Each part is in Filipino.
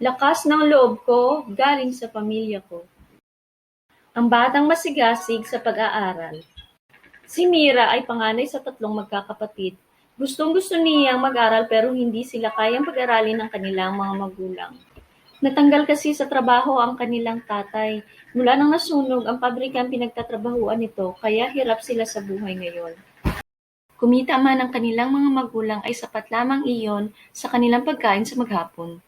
Lakas ng loob ko galing sa pamilya ko. Ang batang masigasig sa pag-aaral. Si Mira ay panganay sa tatlong magkakapatid. Gustong-gusto niyang mag-aral pero hindi sila kayang pag-aralin ng kanilang mga magulang. Natanggal kasi sa trabaho ang kanilang tatay. Mula nang nasunog ang pabrika ang pinagtatrabahuan nito, kaya hirap sila sa buhay ngayon. Kumita man ang kanilang mga magulang ay sapat lamang iyon sa kanilang pagkain sa maghapon.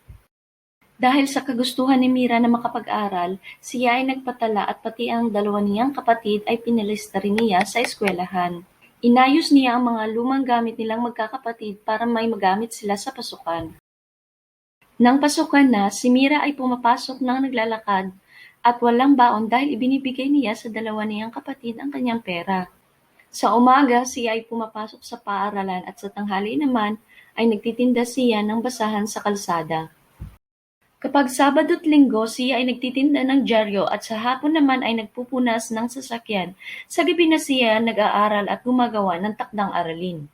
Dahil sa kagustuhan ni Mira na makapag-aral, siya ay nagpatala at pati ang dalawa niyang kapatid ay pinalista rin niya sa eskwelahan. Inayos niya ang mga lumang gamit nilang magkakapatid para may magamit sila sa pasukan. Nang pasukan na, si Mira ay pumapasok ng naglalakad at walang baon dahil ibinibigay niya sa dalawa niyang kapatid ang kanyang pera. Sa umaga, siya ay pumapasok sa paaralan at sa tanghali naman ay nagtitinda siya ng basahan sa kalsada. Kapag Sabado at Linggo, siya ay nagtitinda ng dyaryo at sa hapon naman ay nagpupunas ng sasakyan. Sa gabi na siya nag-aaral at gumagawa ng takdang aralin.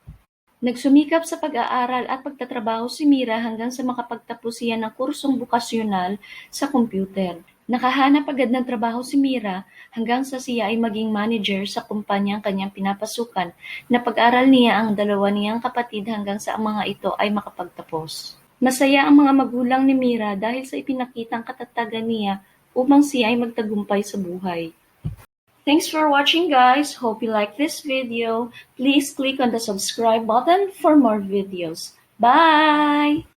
Nagsumikap sa pag-aaral at pagtatrabaho si Mira hanggang sa makapagtapos siya ng kursong bukasyonal sa computer. Nakahanap agad ng trabaho si Mira hanggang sa siya ay maging manager sa kumpanyang kanyang pinapasukan na pag-aral niya ang dalawa niyang kapatid hanggang sa ang mga ito ay makapagtapos. Masaya ang mga magulang ni Mira dahil sa ipinakitang katatagan niya upang siya ay magtagumpay sa buhay. Thanks for watching guys. Hope you like this video. Please click on the subscribe button for more videos. Bye!